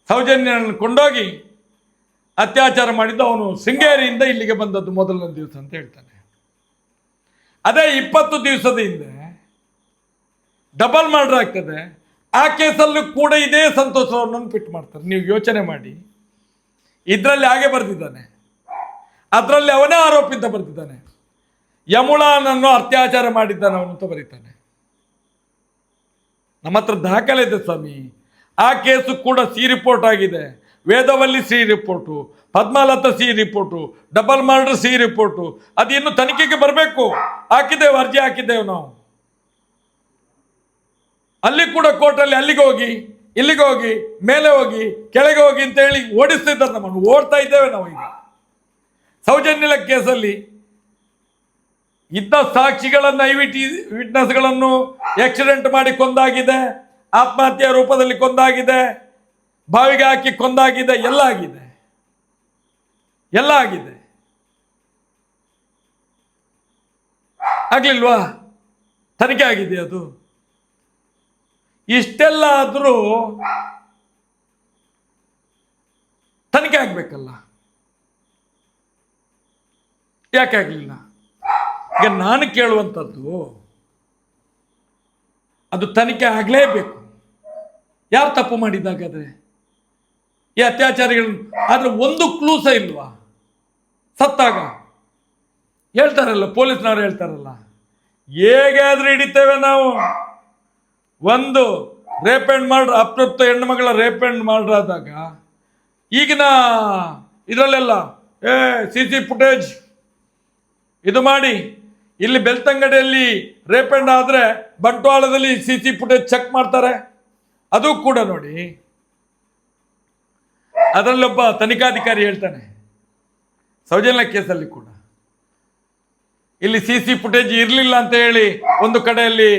ಸೌಜನ್ಯನನ್ನು ಕೊಂಡೋಗಿ ಅತ್ಯಾಚಾರ ಮಾಡಿದ್ದು ಅವನು ಶೃಂಗೇರಿಯಿಂದ ಇಲ್ಲಿಗೆ ಬಂದದ್ದು ಮೊದಲನೇ ದಿವಸ ಅಂತ ಹೇಳ್ತಾನೆ. ಅದೇ ಇಪ್ಪತ್ತು ದಿವಸದ ಹಿಂದೆ ಡಬಲ್ ಮರ್ಡರ್ ಆಗ್ತದೆ. ಆ ಕೇಸಲ್ಲೂ ಕೂಡ ಇದೇ ಸಂತೋಷವನ್ನು ಫಿಟ್ ಮಾಡ್ತಾರೆ. ನೀವು ಯೋಚನೆ ಮಾಡಿ. ಇದರಲ್ಲಿ ಹಾಗೆ ಬರೆದಿದ್ದಾನೆ. ಅದರಲ್ಲಿ ಅವನೇ ಅಂತ ಬರೆದಿದ್ದಾನೆ. ಯಮುಳಾನನ್ನು ಅತ್ಯಾಚಾರ ಮಾಡಿದ್ದಾನೆ, ಅವನು ಅಂತ ಬರೀತಾನೆ. ನಮ್ಮ ಹತ್ರ ದಾಖಲೆ ಇದೆ ಸ್ವಾಮಿ. ಆ ಕೇಸು ಕೂಡ ಸಿ ರಿಪೋರ್ಟ್ ಆಗಿದೆ. Vedavalli C report, Padmalatha C report, double murder C report ಅದು ಇನ್ನು ತನಿಖೆಗೆ ಬರಬೇಕು? ಹಾಕಿದ್ದೇವೆ, ಅರ್ಜಿ ಹಾಕಿದ್ದೇವೆ ನಾವು. ಅಲ್ಲಿ ಕೂಡ ಕೋರ್ಟಲ್ಲಿ ಅಲ್ಲಿಗೆ ಹೋಗಿ, ಇಲ್ಲಿಗೆ ಹೋಗಿ, ಮೇಲೆ ಹೋಗಿ, ಕೆಳಗೆ ಹೋಗಿ ಅಂತ ಹೇಳಿ ಓಡಿಸ್ತಿದ್ದಾರೆ ನಮ್ಮನ್ನು. ಓಡ್ತಾ ಇದ್ದೇವೆ ನಾವು ಈಗ. ಸೌಜನ್ಯಲ ಕೇಸಲ್ಲಿ ಇದ್ದ ಸಾಕ್ಷಿಗಳನ್ನು ಐ ವಿಟಿ ವಿಟ್ನೆಸ್ಗಳನ್ನು ಆಕ್ಸಿಡೆಂಟ್ ಮಾಡಿ ಕೊಂದಾಗಿದೆ ಆತ್ಮಹತ್ಯೆ ರೂಪದಲ್ಲಿ ಕೊಂದಾಗಿದೆ, ಬಾವಿಗೆ ಹಾಕಿ ಕೊಂದಾಗಿದೆ, ಎಲ್ಲ ಆಗಿದೆ. ಎಲ್ಲ ಆಗಿದೆ. ಆಗ್ಲಿಲ್ವಾ? ತನಿಖೆ ಆಗಿದೆ ಅದು. ಇಷ್ಟೆಲ್ಲ ಆದರೂ ತನಿಖೆ ಆಗ್ಬೇಕಲ್ಲ? ಯಾಕೆ ಆಗಲಿಲ್ಲ? ಈಗ ನಾನು ಕೇಳುವಂಥದ್ದು ಅದು ತನಿಖೆ ಆಗಲೇಬೇಕು. ಯಾರು ತಪ್ಪು ಮಾಡಿದ್ದಾಗಾದರೆ? ಈ ಅತ್ಯಾಚಾರಿಗಳನ್ನು, ಆದರೆ ಒಂದು ಕ್ಲೂ ಸಹ ಇಲ್ವಾ? ಸತ್ತಾಗ? ಹೇಳ್ತಾರಲ್ಲ, ಪೊಲೀಸ್ನವ್ರು ಹೇಳ್ತಾರಲ್ಲ ಹೇಗಾದ್ರೂ ಹಿಡಿತೇವೆ ನಾವು. ಒಂದು ರೇಪ್ ಆ್ಯಂಡ್ ಮಾಡ್ರ ಅಪ್ರಪ್ತ ಹೆಣ್ಣು ಮಗಳ ರೇಪ್ ಆ್ಯಂಡ್ ಮಾಡ್ರಾದಾಗ ಈಗಿನ ಇದರಲ್ಲೆಲ್ಲ, ಏ, ಸಿ ಸಿ ಫುಟೇಜ್ ಇದು ಮಾಡಿ ಇಲ್ಲಿ ಬೆಳ್ತಂಗಡಿಯಲ್ಲಿ ರೇಪೆಂಡ್ ಆದರೆ ಬಂಟ್ವಾಳದಲ್ಲಿ ಸಿ ಸಿ ಫುಟೇಜ್ ಚೆಕ್ ಮಾಡ್ತಾರೆ. ಅದು ಕೂಡ ನೋಡಿ. ಅದರಲ್ಲೊಬ್ಬ ತನಿಖಾಧಿಕಾರಿ ಹೇಳ್ತಾನೆ. ಸೌಜನ್ಯ ಕೇಸಲ್ಲಿ ಕೂಡ. ಇಲ್ಲಿ ಸಿ ಸಿ ಫುಟೇಜ್ ಇರಲಿಲ್ಲ ಅಂತ ಹೇಳಿ ಒಂದು ಕಡೆಯಲ್ಲಿ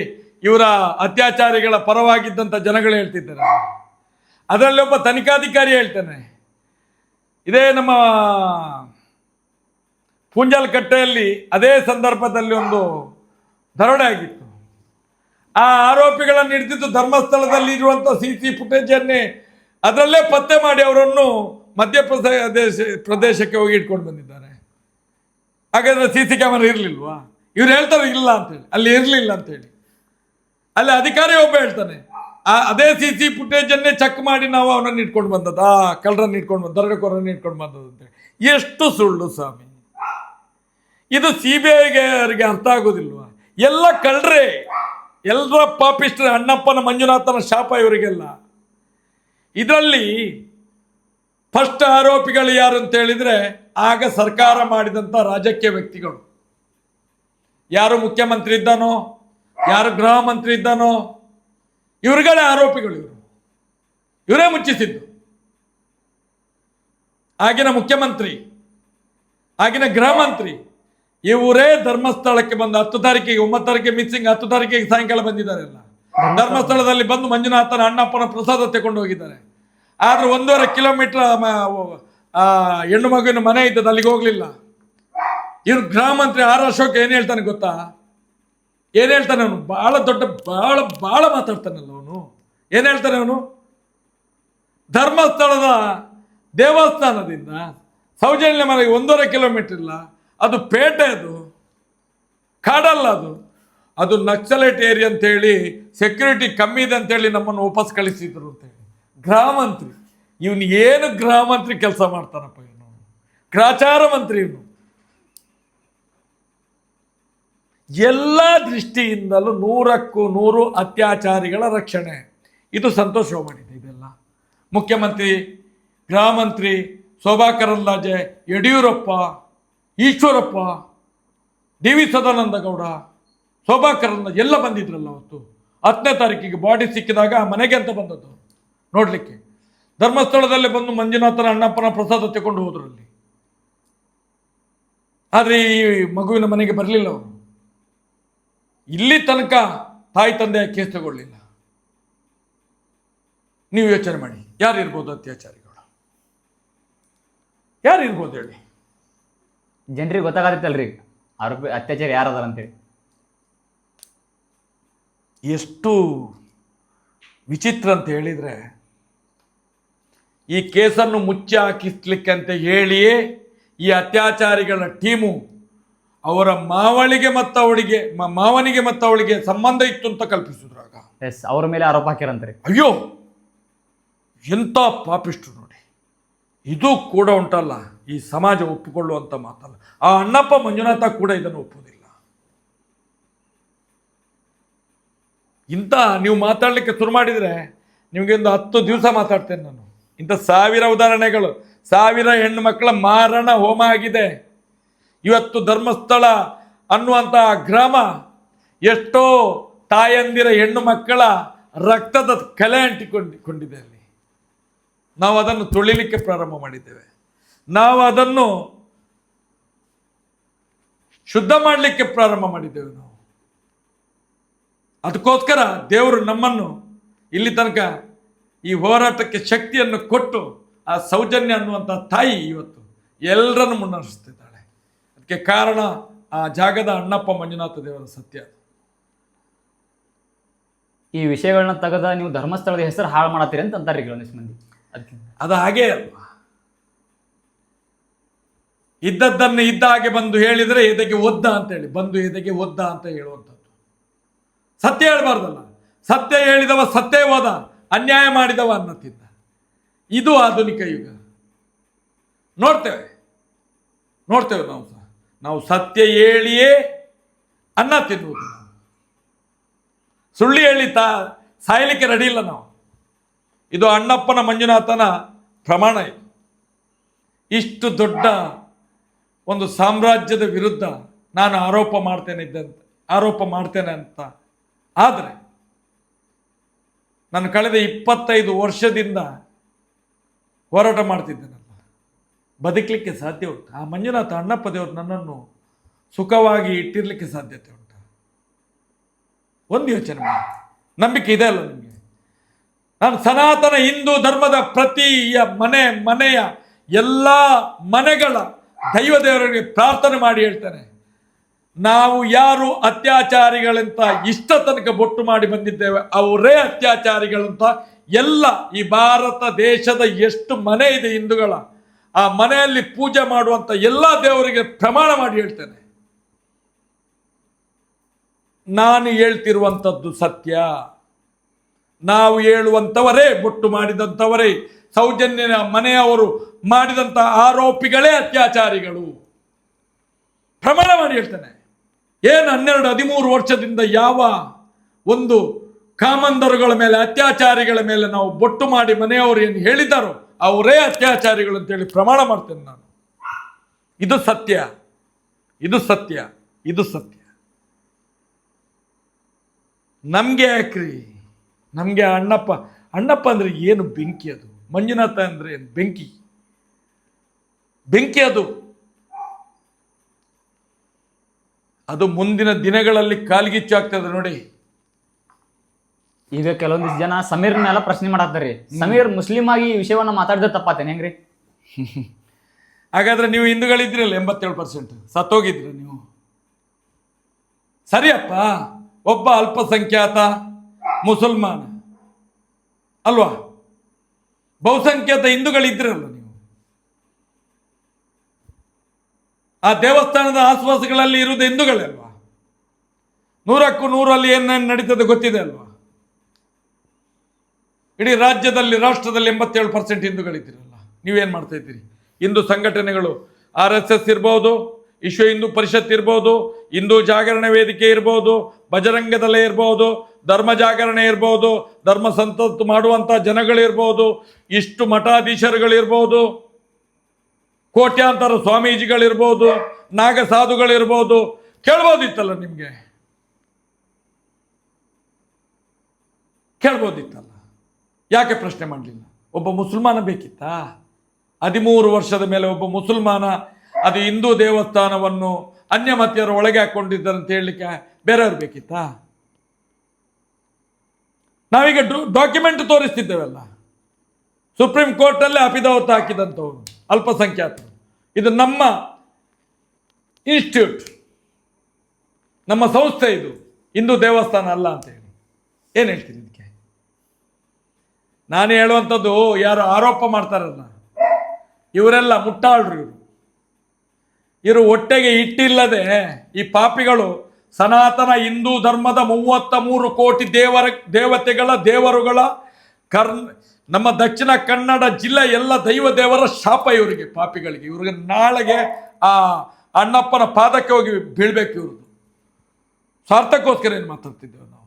ಇವರ ಅತ್ಯಾಚಾರಿಗಳ ಪರವಾಗಿದ್ದಂಥ ಜನಗಳು ಹೇಳ್ತಿದ್ದಾರೆ. ಅದರಲ್ಲಿ ಒಬ್ಬ ತನಿಖಾಧಿಕಾರಿ ಹೇಳ್ತಾನೆ. ಇದೇ ನಮ್ಮ ಪೂಂಜಾಲ್ ಕಟ್ಟೆಯಲ್ಲಿ ಅದೇ ಸಂದರ್ಭದಲ್ಲಿ ಒಂದು ದರೋಡೆ ಆಗಿತ್ತು. ಆ ಆರೋಪಿಗಳನ್ನು ಹಿಡಿದಿದ್ದು ಧರ್ಮಸ್ಥಳದಲ್ಲಿ ಇರುವಂಥ ಸಿ ಸಿ ಫುಟೇಜನ್ನೇ ಅದರಲ್ಲೇ ಪತ್ತೆ ಮಾಡಿ ಅವರನ್ನು ಮಧ್ಯಪ್ರದೇಶ ಪ್ರದೇಶಕ್ಕೆ ಹೋಗಿ ಇಟ್ಕೊಂಡು ಬಂದಿದ್ದಾರೆ. ಹಾಗಾದ್ರೆ ಸಿ ಸಿ ಕ್ಯಾಮರಾ ಇರಲಿಲ್ವಾ? ಇವ್ರು ಹೇಳ್ತಾರೆ ಇಲ್ಲ ಅಂತೇಳಿ ಅಲ್ಲಿ ಇರಲಿಲ್ಲ ಅಂತೇಳಿ ಅಲ್ಲಿ ಅಧಿಕಾರಿ ಒಬ್ಬ ಹೇಳ್ತಾನೆ, ಆ ಅದೇ ಸಿ ಸಿ ಫುಟೇಜನ್ನೇ ಚೆಕ್ ಮಾಡಿ ನಾವು ಅವನನ್ನು ಇಟ್ಕೊಂಡು ಬಂದದ್ದು, ಆ ಕಳ್ಳರನ್ನು ಇಟ್ಕೊಂಡು ಬಂದ ದರೋಡೆಕೋರನ್ನು ಇಟ್ಕೊಂಡು ಬಂದದ್ದು ಅಂತೇಳಿ ಎಷ್ಟು ಸುಳ್ಳು ಸ್ವಾಮಿ. ಇದು ಸಿ ಬಿ ಐಗೆ ಅವರಿಗೆ ಅರ್ಥ ಆಗೋದಿಲ್ವಾ? ಎಲ್ಲ ಕಳ್ರೆ, ಎಲ್ಲರ ಪಾಪಿಸ್ಟ್ರ ಅಣ್ಣಪ್ಪನ, ಮಂಜುನಾಥನ ಶಾಪ ಇವರಿಗೆಲ್ಲ. ಇದರಲ್ಲಿ ಫಸ್ಟ್ ಆರೋಪಿಗಳು ಯಾರು ಅಂತ ಹೇಳಿದ್ರೆ ಆಗ ಸರ್ಕಾರ ಮಾಡಿದಂಥ ರಾಜಕೀಯ ವ್ಯಕ್ತಿಗಳು. ಯಾರು ಮುಖ್ಯಮಂತ್ರಿ ಇದ್ದಾನೋ, ಯಾರು ಗೃಹ ಮಂತ್ರಿ ಇದ್ದಾನೋ, ಇವ್ರುಗಳೇ ಆರೋಪಿಗಳು ಇವರು. ಇವರೇ ಮುಚ್ಚಿಸಿದ್ದು. ಆಗಿನ ಮುಖ್ಯಮಂತ್ರಿ, ಆಗಿನ ಗೃಹ ಮಂತ್ರಿ ಇವರೇ ಧರ್ಮಸ್ಥಳಕ್ಕೆ ಬಂದು ಹತ್ತು ತಾರೀಕಿಗೆ ಒಂಬತ್ತು ತಾರೀಕಿಗೆ ಮಿಸ್ಸಿಂಗ್ ಹತ್ತು ತಾರೀಕಿಗೆ ಸಾಯಂಕಾಲ ಬಂದಿದ್ದಾರೆಲ್ಲ ಧರ್ಮಸ್ಥಳದಲ್ಲಿ ಬಂದು ಮಂಜುನಾಥನ ಅಣ್ಣಪ್ಪನ ಪ್ರಸಾದ ತಗೊಂಡು ಹೋಗಿದ್ದಾರೆ. ಆದ್ರೆ ಒಂದೂವರೆ ಕಿಲೋಮೀಟರ್ ಹೆಣ್ಣು ಮಗುವಿನ ಮನೆ ಇದ್ದದ್ದು ಅಲ್ಲಿಗೆ ಹೋಗ್ಲಿಲ್ಲ. ಇವ್ರು ಗ್ರಾಮ ಮಂತ್ರಿ ಆರ್ ಅಶೋಕ್ ಏನ್ ಹೇಳ್ತಾನೆ ಗೊತ್ತಾ? ಏನ್ ಹೇಳ್ತಾನೆ ಅವನು? ಬಹಳ ದೊಡ್ಡ ಬಹಳ ಬಹಳ ಮಾತಾಡ್ತಾನಲ್ಲ ಅವನು. ಏನ್ ಹೇಳ್ತಾನೆ ಅವನು? ಧರ್ಮಸ್ಥಳದ ದೇವಸ್ಥಾನದಿಂದ ಸೌಜನ್ಯ ಮನೆಗೆ ಒಂದೂವರೆ ಕಿಲೋಮೀಟರ್ ಇಲ್ಲ. ಅದು ಪೇಟೆ ಅದು, ಕಾಡಲ್ಲ ಅದು. ಅದು ನಕ್ಸಲೈಟ್ ಏರಿಯಾ ಅಂತೇಳಿ ಸೆಕ್ಯೂರಿಟಿ ಕಮ್ಮಿ ಇದೆ ಅಂತೇಳಿ ನಮ್ಮನ್ನು ವಾಪಸ್ ಕಳಿಸಿದ್ರು ಅಂತೇಳಿ. ಗ್ರಾಮಂತ್ರಿ, ಇವನು ಏನು ಗ್ರಾಮಂತ್ರಿ ಕೆಲಸ ಮಾಡ್ತಾನಪ್ಪ ಇವನು? ಗ್ರಾಚಾರ ಮಂತ್ರಿ ಇವನು. ಎಲ್ಲ ದೃಷ್ಟಿಯಿಂದಲೂ ನೂರಕ್ಕೂ ನೂರು ಅತ್ಯಾಚಾರಿಗಳ ರಕ್ಷಣೆ. ಇದು ಸಂತೋಷ ಮಾಡಿದೆ ಇದೆಲ್ಲ. ಮುಖ್ಯಮಂತ್ರಿ, ಗ್ರಾಮಂತ್ರಿ ಮಂತ್ರಿ ಶೋಭಾ ಕರಂದ್ಲಾಜೆ, ಯಡಿಯೂರಪ್ಪ ಈಶ್ವರಪ್ಪ ಡಿ ವಿ ಸದಾನಂದ ಗೌಡ ಶೋಭಾ ಎಲ್ಲ ಬಂದಿದ್ರಲ್ಲ ಅವತ್ತು. ಹತ್ತನೇ ತಾರೀಕಿಗೆ ಬಾಡಿ ಸಿಕ್ಕಿದಾಗ ಮನೆಗೆ ಅಂತ ಬಂದದ್ದು. ನೋಡಲಿಕ್ಕೆ. ಧರ್ಮಸ್ಥಳದಲ್ಲಿ ಬಂದು ಮಂಜುನಾಥನ ಅಣ್ಣಪ್ಪನ ಪ್ರಸಾದ ತಗೊಂಡು ಹೋದ್ರಲ್ಲಿ. ಆದರೆ ಈ ಮಗುವಿನ ಮನೆಗೆ ಬರಲಿಲ್ಲ ಅವರು. ಇಲ್ಲಿ ತನಕ ತಾಯಿ ತಂದೆಯ ಕೇಸ್ ತಗೊಳ್ಳಿಲ್ಲ. ನೀವು ಯೋಚನೆ ಮಾಡಿ. ಯಾರು ಇರ್ಬೋದು ಅತ್ಯಾಚಾರಿಗಳು? ಯಾರು ಇರ್ಬೋದು ಹೇಳಿ? ಜನರಿಗೆ ಗೊತ್ತಾಗತ್ತಲ್ರಿ ಆರೋಪಿ ಅತ್ಯಾಚಾರ ಯಾರು ಅದಾರ ಅಂತೇಳಿ ಎಷ್ಟು ವಿಚಿತ್ರ ಅಂತ ಹೇಳಿದರೆ ಈ ಕೇಸನ್ನು ಮುಚ್ಚಿ ಹಾಕಿಸ್ಲಿಕ್ಕೆ ಅಂತ ಹೇಳಿಯೇ ಈ ಅತ್ಯಾಚಾರಿಗಳ ಟೀಮು ಅವರ ಮಾವಳಿಗೆ ಮತ್ತು ಅವಳಿಗೆ ಮಾವನಿಗೆ ಮತ್ತು ಅವಳಿಗೆ ಸಂಬಂಧ ಇತ್ತು ಅಂತ ಕಲ್ಪಿಸಿದ್ರಾಗ ಎಸ್ ಅವರ ಮೇಲೆ ಆರೋಪ ಹಾಕಿರಂತಾರೆ ಅಯ್ಯೋ ಎಂಥ ಪಾಪಿಷ್ಟ್ರು. ನೋಡಿ ಇದು ಕೂಡ ಉಂಟಲ್ಲ, ಈ ಸಮಾಜ ಒಪ್ಪಿಕೊಳ್ಳುವಂಥ ಮಾತಲ್ಲ. ಆ ಅಣ್ಣಪ್ಪ ಮಂಜುನಾಥ ಕೂಡ ಇದನ್ನು ಒಪ್ಪುವುದಿಲ್ಲ. ಇಂಥ ನೀವು ಮಾತಾಡಲಿಕ್ಕೆ ಶುರು ಮಾಡಿದರೆ ನಿಮಗೆ ಒಂದು ಹತ್ತು ದಿವಸ ಮಾತಾಡ್ತೇನೆ ನಾನು. ಇಂಥ ಸಾವಿರ ಉದಾಹರಣೆಗಳು, ಸಾವಿರ ಹೆಣ್ಣು ಮಕ್ಕಳ ಮಾರಣ ಹೋಮ ಆಗಿದೆ. ಇವತ್ತು ಧರ್ಮಸ್ಥಳ ಅನ್ನುವಂಥ ಗ್ರಾಮ ಎಷ್ಟೋ ತಾಯಂದಿರ ಹೆಣ್ಣು ಮಕ್ಕಳ ರಕ್ತದ ಕಲೆ ಅಂಟಿಕೊಂಡಿಕೊಂಡಿದೆ ಅಲ್ಲಿ. ನಾವು ಅದನ್ನು ತುಳಿಲಿಕ್ಕೆ ಪ್ರಾರಂಭ ಮಾಡಿದ್ದೇವೆ. ನಾವು ಅದನ್ನು ಶುದ್ಧ ಮಾಡಲಿಕ್ಕೆ ಪ್ರಾರಂಭ ಮಾಡಿದ್ದೇವೆ ನಾವು. ಅದಕ್ಕೋಸ್ಕರ ದೇವರು ನಮ್ಮನ್ನು ಇಲ್ಲಿ ತನಕ ಈ ಹೋರಾಟಕ್ಕೆ ಶಕ್ತಿಯನ್ನು ಕೊಟ್ಟು ಆ ಸೌಜನ್ಯ ಅನ್ನುವಂಥ ತಾಯಿ ಇವತ್ತು ಎಲ್ಲರನ್ನು ಮುನ್ನಡೆಸ್ತಿದ್ದಾಳೆ ಅದಕ್ಕೆ ಕಾರಣ ಆ ಜಾಗದ ಅಣ್ಣಪ್ಪ ಮಂಜುನಾಥ ದೇವರ ಸತ್ಯ. ಈ ವಿಷಯಗಳನ್ನ ತೆಗೆದ ನೀವು ಧರ್ಮಸ್ಥಳದ ಹೆಸರು ಹಾಳು ಮಾಡತ್ತೀರಿ ಅಂತ ಅಂತಾರೆ ಕೆಲವೊಂದಿಷ್ಟು ಮಂದಿ. ಅದು ಹಾಗೇ ಅಲ್ವಾ ಇದ್ದದ್ದನ್ನು ಇದ್ದ ಹಾಗೆ ಬಂದು ಹೇಳಿದರೆ ಎದೆಗೆ ಒದ್ದ ಅಂತ ಹೇಳಿ, ಬಂದು ಎದೆಗೆ ಒದ್ದ ಅಂತ ಹೇಳುವಂಥದ್ದು. ಸತ್ಯ ಹೇಳಬಾರ್ದಲ್ಲ. ಸತ್ಯ ಹೇಳಿದವ ಸತ್ಯ ಹೋದ ಅನ್ಯಾಯ ಮಾಡಿದವ ಅನ್ನತ್ತಿದ್ದ. ಇದು ಆಧುನಿಕ ಯುಗ. ನೋಡ್ತೇವೆ. ನೋಡ್ತೇವೆ ನಾವು ಸಹ. ನಾವು ಸತ್ಯ ಹೇಳಿಯೇ ಅನ್ನ ತಿನ್ನುವುದು ಹೇಳಿ ತಾ, ಸಾಯಲಿಕ್ಕೆ ರೆಡಿ ಇಲ್ಲ ನಾವು. ಇದು ಅಣ್ಣಪ್ಪನ ಮಂಜುನಾಥನ ಪ್ರಮಾಣ ಇಷ್ಟು ದೊಡ್ಡ ಒಂದು ಸಾಮ್ರಾಜ್ಯದ ವಿರುದ್ಧ ನಾನು ಆರೋಪ ಮಾಡ್ತೇನೆ ಇದ್ದಂತ, ಆರೋಪ ಮಾಡ್ತೇನೆ ಅಂತ. ಆದರೆ ನಾನು ಕಳೆದ ಇಪ್ಪತ್ತೈದು ವರ್ಷದಿಂದ ಹೋರಾಟ ಮಾಡ್ತಿದ್ದೇನಲ್ಲ, ಬದುಕಲಿಕ್ಕೆ ಸಾಧ್ಯ ಉಂಟು. ಆ ಮಂಜುನಾಥ ಅಣ್ಣಪ್ಪ ದೇವರು ನನ್ನನ್ನು ಸುಖವಾಗಿ ಇಟ್ಟಿರಲಿಕ್ಕೆ ಸಾಧ್ಯತೆ ಉಂಟು. ಒಂದು ಯೋಚನೆ ಮಾಡಿ. ನಂಬಿಕೆ ಇದೆ ಅಲ್ಲ ನಾನು ಸನಾತನ ಹಿಂದೂ ಧರ್ಮದ ಪ್ರತಿಯ ಮನೆ, ಮನೆಯ ಎಲ್ಲ ಮನೆಗಳ ದೈವ ದೇವರಿಗೆ ಪ್ರಾರ್ಥನೆ ಮಾಡಿ ಹೇಳ್ತೇನೆ. ನಾವು ಯಾರು ಅತ್ಯಾಚಾರಿಗಳಂತ ಇಷ್ಟ ತನಕ ಬೊಟ್ಟು ಮಾಡಿ ಬಂದಿದ್ದೇವೆ, ಅವರೇ ಅತ್ಯಾಚಾರಿಗಳಂತ ಎಲ್ಲ ಈ ಭಾರತ ದೇಶದ ಎಷ್ಟು ಮನೆ ಇದೆ ಹಿಂದೂಗಳ, ಆ ಮನೆಯಲ್ಲಿ ಪೂಜೆ ಮಾಡುವಂತ ಎಲ್ಲ ದೇವರಿಗೆ ಪ್ರಮಾಣ ಮಾಡಿ ಹೇಳ್ತೇನೆ. ನಾನು ಹೇಳ್ತಿರುವಂಥದ್ದು ಸತ್ಯ. ನಾವು ಹೇಳುವಂಥವರೇ ಬೊಟ್ಟು ಮಾಡಿದಂಥವರೇ. ಸೌಜನ್ಯನ ಮನೆಯವರು ಮಾಡಿದಂಥ ಆರೋಪಿಗಳೇ ಅತ್ಯಾಚಾರಿಗಳು. ಪ್ರಮಾಣ ಮಾಡಿ ಹೇಳ್ತಾನೆ. ಏನು ಹನ್ನೆರಡು, ಹದಿಮೂರು ವರ್ಷದಿಂದ ಯಾವ ಒಂದು ಕಾಮಂದರುಗಳ ಮೇಲೆ, ಅತ್ಯಾಚಾರಿಗಳ ಮೇಲೆ ನಾವು ಬೊಟ್ಟು ಮಾಡಿ ಮನೆಯವರು ಏನು ಹೇಳಿದಾರೋ ಅವರೇ ಅತ್ಯಾಚಾರಿಗಳು ಅಂತೇಳಿ ಪ್ರಮಾಣ ಮಾಡ್ತೇನೆ ನಾನು. ಇದು ಸತ್ಯ. ಇದು ಸತ್ಯ. ಇದು ಸತ್ಯ. ನಮಗೆ ಯಾಕ್ರಿ? ನಮಗೆ ಅಣ್ಣಪ್ಪ ಅಣ್ಣಪ್ಪ ಅಂದರೆ ಏನು ಬೆಂಕಿ ಅದು? ಮಂಜುನಾಥ ಅಂದರೆ ಏನು? ಬೆಂಕಿ. ಬೆಂಕಿ ಅದು. ಅದು ಮುಂದಿನ ದಿನಗಳಲ್ಲಿ ಕಾಲ್ಗಿಚ್ಚು ಆಗ್ತದೆ ನೋಡಿ. ಈಗ ಕೆಲವೊಂದಿಷ್ಟು ಜನ ಸಮೀರ್ ಮೇಲೆ ಪ್ರಶ್ನೆ ಮಾಡತ್ತಾರ್ರಿ ಸಮೀರ್ ಮುಸ್ಲಿಂ ಆಗಿ ಈ ವಿಷಯವನ್ನು ಮಾತಾಡಿದ್ರೆ ತಪ್ಪಾತೇನೆ ಹೆಂಗ್ರಿ? ಹಾಗಾದ್ರೆ ನೀವು ಹಿಂದೂಗಳಿದ್ರಲ್ಲ ಎಂಬತ್ತೇಳು ಪರ್ಸೆಂಟ್ ಸತ್ತೋಗಿದ್ರಿ ನೀವು. ಸರಿಯಪ್ಪ ಒಬ್ಬ ಅಲ್ಪಸಂಖ್ಯಾತ ಮುಸಲ್ಮಾನ. ಅಲ್ವಾ? ಬಹುಸಂಖ್ಯಾತ ಹಿಂದೂಗಳಿದ್ರಲ್ಲ ನೀವು. ಆ ದೇವಸ್ಥಾನದ ಆಸ್ವಾಸಗಳಲ್ಲಿ ಇರುವುದು ಹಿಂದೂಗಳೇ ಅಲ್ವಾ ನೂರಕ್ಕೂ ನೂರಲ್ಲಿ ಏನೇನು ನಡೀತದೆ ಗೊತ್ತಿದೆ ಅಲ್ವಾ? ಇಡೀ ರಾಜ್ಯದಲ್ಲಿ, ರಾಷ್ಟ್ರದಲ್ಲಿ ಎಂಬತ್ತೇಳು ಪರ್ಸೆಂಟ್ ಹಿಂದೂಗಳಿದ್ದೀರಲ್ಲ. ನೀವೇನು ಮಾಡ್ತಾ ಇದ್ದೀರಿ? ಹಿಂದೂ ಸಂಘಟನೆಗಳು, ಆರ್ ಎಸ್ ಎಸ್ ಇರ್ಬೋದು, ವಿಶ್ವ ಹಿಂದೂ ಪರಿಷತ್ ಇರ್ಬೋದು ಹಿಂದೂ ಜಾಗರಣೆ ವೇದಿಕೆ ಇರ್ಬೋದು, ಬಜರಂಗದಲ್ಲೇ ಇರ್ಬೋದು, ಧರ್ಮ ಜಾಗರಣೆ ಇರ್ಬೋದು, ಧರ್ಮ ಸಂತತ್ ಮಾಡುವಂಥ ಜನಗಳಿರ್ಬೋದು, ಇಷ್ಟು ಮಠಾಧೀಶರುಗಳಿರ್ಬೋದು, ಕೋಟ್ಯಾಂತರ ಸ್ವಾಮೀಜಿಗಳಿರ್ಬೋದು, ನಾಗಸಾಧುಗಳಿರ್ಬೋದು, ಕೇಳ್ಬೋದಿತ್ತಲ್ಲ ನಿಮಗೆ? ಕೇಳ್ಬೋದಿತ್ತಲ್ಲ? ಯಾಕೆ ಪ್ರಶ್ನೆ ಮಾಡಲಿಲ್ಲ? ಒಬ್ಬ ಮುಸಲ್ಮಾನ ಬೇಕಿತ್ತಾ? ಹದಿಮೂರು ವರ್ಷದ ಮೇಲೆ ಒಬ್ಬ ಮುಸಲ್ಮಾನ ಅದು ಹಿಂದೂ ದೇವಸ್ಥಾನವನ್ನು ಅನ್ಯಮತಿಯರು ಒಳಗೆ ಹಾಕೊಂಡಿದ್ದಾರೆ ಅಂತ ಹೇಳಲಿಕ್ಕೆ ಬೇರೆಯವ್ರು ಬೇಕಿತ್ತಾ? ನಾವೀಗ ಡಾಕ್ಯುಮೆಂಟ್ ತೋರಿಸ್ತಿದ್ದೇವಲ್ಲ. ಸುಪ್ರೀಂ ಕೋರ್ಟಲ್ಲೇ ಅಪಿದಾವತ್ ಹಾಕಿದಂಥವ್ರು ಅಲ್ಪಸಂಖ್ಯಾತರು. ಇದು ನಮ್ಮ ಇನ್ಸ್ಟಿಟ್ಯೂಟ್ ನಮ್ಮ ಸಂಸ್ಥೆ ಇದು. ಹಿಂದೂ ದೇವಸ್ಥಾನ ಅಲ್ಲ ಅಂತ ಹೇಳಿ. ಏನು ಹೇಳ್ತೀನಿ ಇದಕ್ಕೆ? ನಾನು ಹೇಳುವಂಥದ್ದು, ಯಾರು ಆರೋಪ ಮಾಡ್ತಾರಲ್ಲ, ಇವರೆಲ್ಲ ಮುಟ್ಟಾಳ್ರು ಇವರು. ಇವರು ಹೊಟ್ಟೆಗೆ ಇಟ್ಟಿಲ್ಲದೆ ಈ ಪಾಪಿಗಳು ಸನಾತನ ಹಿಂದೂ ಧರ್ಮದ ಮೂವತ್ತ ಮೂರು ಕೋಟಿ ದೇವರ, ದೇವತೆಗಳ, ದೇವರುಗಳ ಕರ್ ನಮ್ಮ ದಕ್ಷಿಣ ಕನ್ನಡ ಜಿಲ್ಲೆ ಎಲ್ಲ ದೈವ ದೇವರ ಶಾಪ ಇವರಿಗೆ, ಪಾಪಿಗಳಿಗೆ. ಇವ್ರಿಗೆ ನಾಳೆಗೆ ಆ ಅಣ್ಣಪ್ಪನ ಪಾದಕ್ಕೆ ಹೋಗಿ ಬೀಳ್ಬೇಕು ಇವ್ರದ್ದು. ಸ್ವಾರ್ಥಕ್ಕೋಸ್ಕರ ಏನು ಮಾತಾಡ್ತಿದ್ದೇವೆ ನಾವು?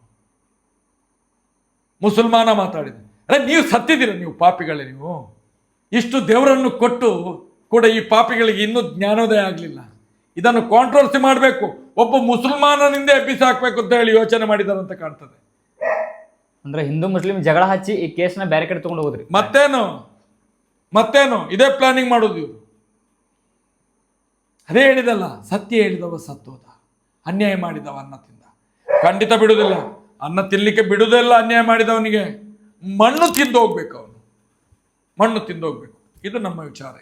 ಮುಸಲ್ಮಾನ ಮಾತಾಡಿದ್ವಿ ಅರೆ, ನೀವು ಸತ್ತಿದ್ದೀರ ನೀವು ಪಾಪಿಗಳೇ ನೀವು? ಇಷ್ಟು ದೇವರನ್ನು ಕೊಟ್ಟು ಕೂಡ ಈ ಪಾಪಿಗಳಿಗೆ ಇನ್ನೂ ಜ್ಞಾನೋದಯ ಆಗಲಿಲ್ಲ. ಇದನ್ನು ಕಾಂಟ್ರವರ್ಸಿ ಮಾಡಬೇಕು. ಒಬ್ಬ ಮುಸಲ್ಮಾನನಿಂದ ಎಬ್ಬಿಸಿ ಹಾಕಬೇಕು ಅಂತ ಹೇಳಿ ಯೋಚನೆ ಮಾಡಿದ್ದಾರೆ ಅಂತ ಕಾಣ್ತದೆ. ಅಂದ್ರೆ ಹಿಂದೂ ಮುಸ್ಲಿಂ ಜಗಳ ಹಚ್ಚಿ ಈ ಕೇಸ್ನ ಬೇರೆ ಕಡೆ ತಗೊಂಡು ಹೋದ್ರಿ ಮತ್ತೇನು? ಮತ್ತೇನು? ಇದೇ ಪ್ಲಾನಿಂಗ್ ಮಾಡೋದು ಇವರು. ಅದೇ ಹೇಳಿದಲ್ಲ ಸತ್ಯ ಹೇಳಿದವ ಸತ್ತೋದ. ಅನ್ಯಾಯ ಮಾಡಿದವ ಅನ್ನ ತಿಂದ ಖಂಡಿತ ಬಿಡುವುದಿಲ್ಲ. ಅನ್ನ ತಿನ್ಲಿಕ್ಕೆ ಬಿಡುವುದಿಲ್ಲ ಅನ್ಯಾಯ ಮಾಡಿದವನಿಗೆ. ಮಣ್ಣು ತಿಂದು ಹೋಗ್ಬೇಕು ಅವನು. ಮಣ್ಣು ತಿಂದು ಹೋಗ್ಬೇಕು. ಇದು ನಮ್ಮ ವಿಚಾರ